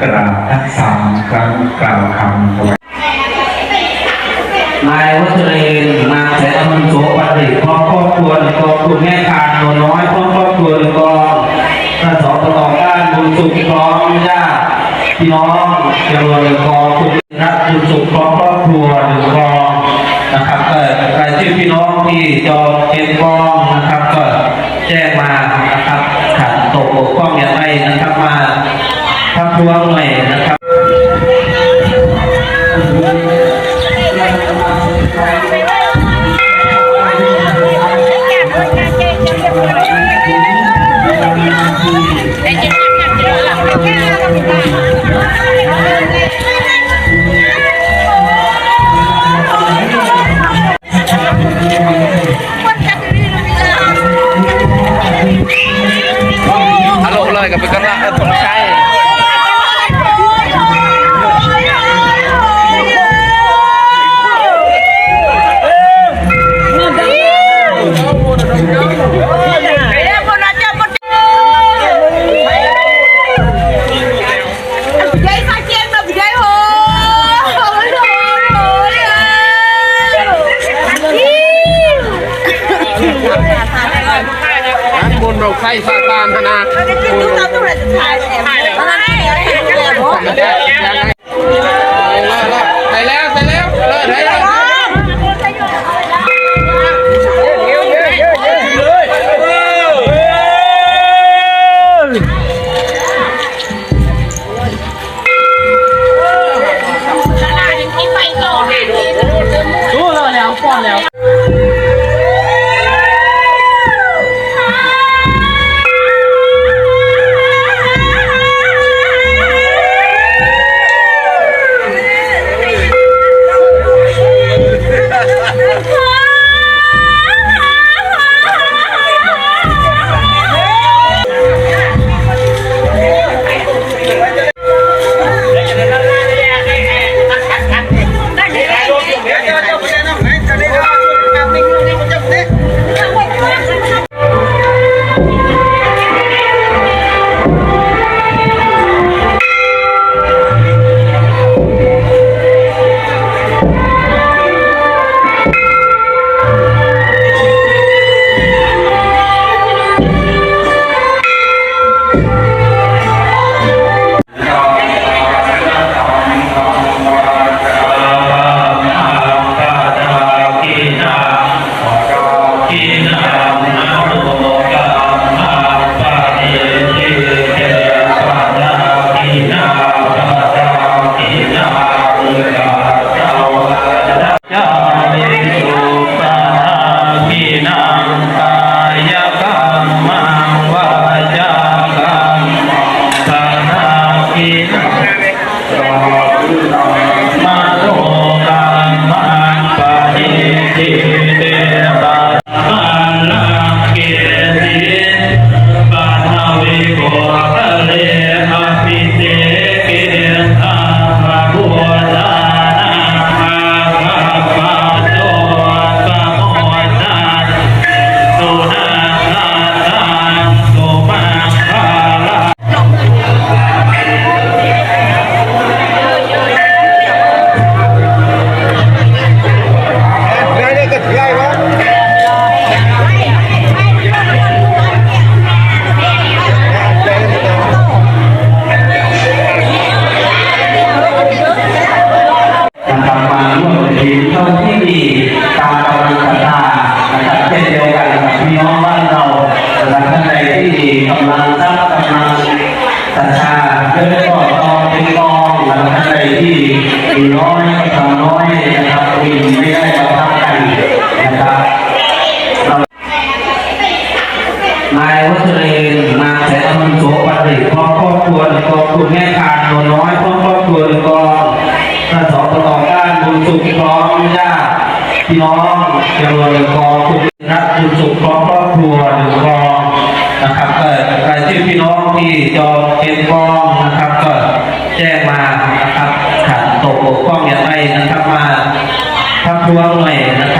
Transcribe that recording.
กราบทั้งสามครั้งกล่าวคำถวายนายวัชรินทร์นางแสงอมันโสปันติพร้อมครอบครัวในกองคุณแม่คานโนน้อยพร้อมครอบครัวในกองท่านสองประกอบการบุญสุขพร้อมญาติพี่น้องจำนวนในกองคุณรักบุญสุขพร้อมครอบครัวหนึ่งกองนะครับเออรายชื่อพี่น้องที่จองเป็นกองนะครับก็แจ้งมานะครับขาดตกบกพร่องอย่างไรนะครับมา ทับท้วงหน่อยนะครับฮัลโห บนเราใช้ซาตานธนา Chúng ta tôi là sai em Hai này Hai này ใมทีมเท่าที่ดีตามกำลังศรัทธานะครับเช่นเดียวกันกับพี่น้องบ้านเรานะครับท่านใดที่มีกำลังทรัพย์กำลังศรัทธาเพื่อก็ตองเป็นกองนะครับท่านใดที่มีน้อยก็ทำน้อยนะครับมีไม่ได้เราทำกันนะครับนายวัชรินทร์นาแสงอมันโสปันติพร้อมครอบครัวในกองคุณแม่ คุณสุขพร้อมญาติพี่น้องจำนวนในกองคุณรักคุณสุขพร้อมครอบครัวหนึ่งกองนะครับเออรายชื่อพี่น้องที่จองเป็นกองนะครับก็แจ้งมานะครับขาดตกบกพร่องอย่างไรนะครับมาทักท้วงหน่อยนะครับ